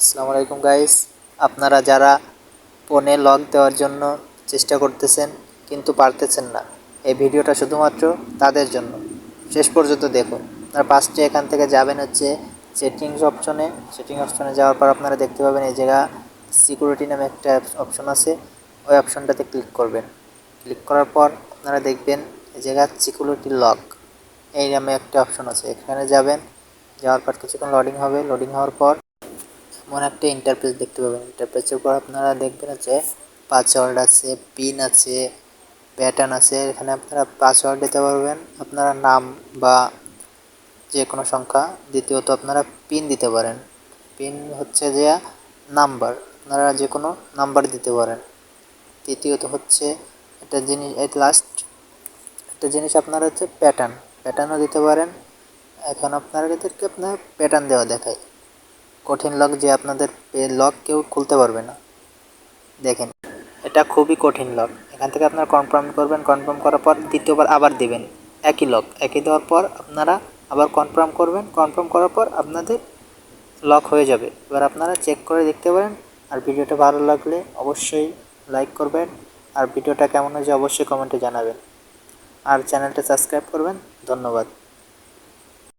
আসসালামু আলাইকুম গাইস আপনারা যারা ফোনে লক দেওয়ার জন্য চেষ্টা করতেছেন, কিন্তু পারতেছেন না, এই ভিডিওটা শুধুমাত্র তাদের জন্য। শেষ পর্যন্ত দেখুন। আপনারা ফার্স্টে এখান থেকে যাবেন হচ্ছে সেটিংস অপশনে সেটিং অপশনে যাওয়ার পর আপনারা দেখতে পাবেন এই জায়গা সিকিউরিটি নামে একটা অপশন আছে। ওই অপশনটাতে ক্লিক করবেন। ক্লিক করার পর আপনারা দেখবেন এই জায়গা সিকিউরিটি লক এই নামে একটা অপশন আছে। এখানে যাবেন, যাওয়ার পর কিছুক্ষণ লোডিং হবে। লোডিং হওয়ার পর এমন একটা ইন্টারফেস দেখতে পাবেন। ইন্টারফেসের পর আপনারা দেখবেন হচ্ছে পাসওয়ার্ড আছে পিন আছে প্যাটার্ন আছে। এখানে আপনারা পাসওয়ার্ড দিতে পারবেন। আপনারা নাম বা যে কোনো সংখ্যা, দ্বিতীয়ত আপনারা পিন দিতে পারেন। পিন হচ্ছে যে নাম্বার আপনারা যে কোনো নাম্বার দিতে পারেন। তৃতীয়ত হচ্ছে একটা জিনিস এট লাস্ট একটা জিনিস আপনারা হচ্ছে প্যাটার্ন প্যাটার্নও দিতে পারেন। এখন আপনাদেরকে আপনার প্যাটার্ন দেওয়া দেখায়। কঠিন লক যে আপনাদের লক কেউ খুলতে পারবে না। দেখেন, এটা খুবই কঠিন লক এখান থেকে আপনারা কনফার্ম করবেন কনফার্ম করার পর দ্বিতীয়বার আবার দেবেন। একই লক একই দেওয়ার পর আপনারা আবার কনফার্ম করবেন কনফার্ম করার পর আপনাদের লক হয়ে যাবে। এবার আপনারা চেক করে দেখতে পারেন। আর ভিডিওটা ভালো লাগলে অবশ্যই লাইক করবেন। আর ভিডিওটা কেমন হয়েছে অবশ্যই কমেন্টে জানাবেন। আর চ্যানেলটা সাবস্ক্রাইব করবেন। ধন্যবাদ।